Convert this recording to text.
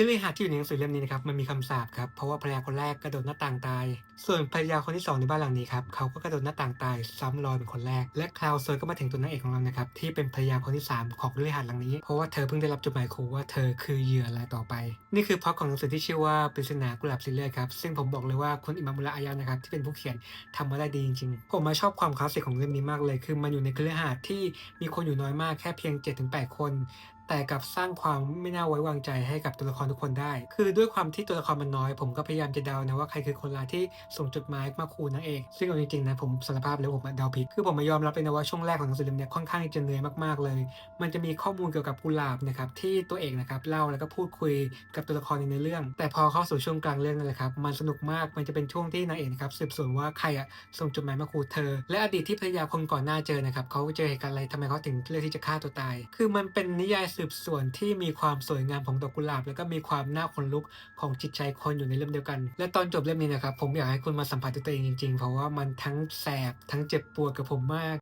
คือเรือหาดที่อยู่ในหนังสือเล่มนี้นะครับมันมีคำสาปครับเพราะว่าภรรยาคนแรกกระโดดหน้าต่างตาย ส่วนภรรยาคนที่สองในบ้านหลังนี้ครับเขาก็กระโดดหน้าต่างตายซ้ำรอยเป็นคนแรก และคลาวเซอร์ก็มาถึงตัวนางเอกของเรานะครับที่เป็นภรรยาคนที่สามของเรือหาดหลังนี้ เพราะว่าเธอเพิ่งได้รับจดหมายขู่ว่าเธอคือเหยื่อรายต่อไป นี่คือพล็อตของหนังสือที่ชื่อว่าปริศนากุหลาบสีเลือดครับซึ่งผมบอกเลยว่าคุณอิมามุระอายะนะครับที่เป็นผู้เขียนทำมาได้ดีจริงๆผมมาชอบความคลาสสิกของเรื่องนี้มากเลย คือมันอยู่ในเครือหาที่มีคนอยู่น้อยมากแค่เพียง 7-8 คน แต่กลับสร้างความไม่น่าไว้วางใจให้กับตัวละครทุกคนได้ คือด้วยความที่ตัวละครมันน้อย ผมก็พยายามจะเดานะว่าใครคือคนร้ายที่ส่งจดหมายมาขู่นางเอก ซึ่งเอาจริงๆนะผมสารภาพเลยผมอะเดาผิด คือผมมายอมรับเลยนะว่าช่วงแรกของหนังสือเล่มเนี้ยค่อนข้างจะเหนื่อยมากๆเลย มันจะมีข้อมูลเกี่ยวกับกุหลาบนะครับที่ตัวเอกนะครับเล่าแล้วก็พูดคุยกับตัวละครในเรื่อง แต่พอเข้าสู่ช่วงกลางเรื่องนั่นแหละครับมันสนุกมาก มันจะเป็นช่วงที่นางเอกนะครับสืบสวนว่าใครอะส่งจดหมายมาขู่เธอ และอดีตที่ภรรยาคนก่อนหน้าเจอนะครับเขาเจอเหตุการณ์อะไรทำไมเขาถึงเลือกที่จะฆ่าตัวตาย คือมันเป็นนิยายสืบสวนที่มีความสวยงามของดอกกุหลาบ แล้วก็มีความน่าขนลุกของจิตใจคนอยู่ในเล่มเดียวกัน และตอนจบเล่มนี้นะครับผมอยากให้คุณมาสัมผัสด้วยตัวเองจริงๆ เพราะว่ามันทั้งแสบทั้งเจ็บปวดกับผมมาก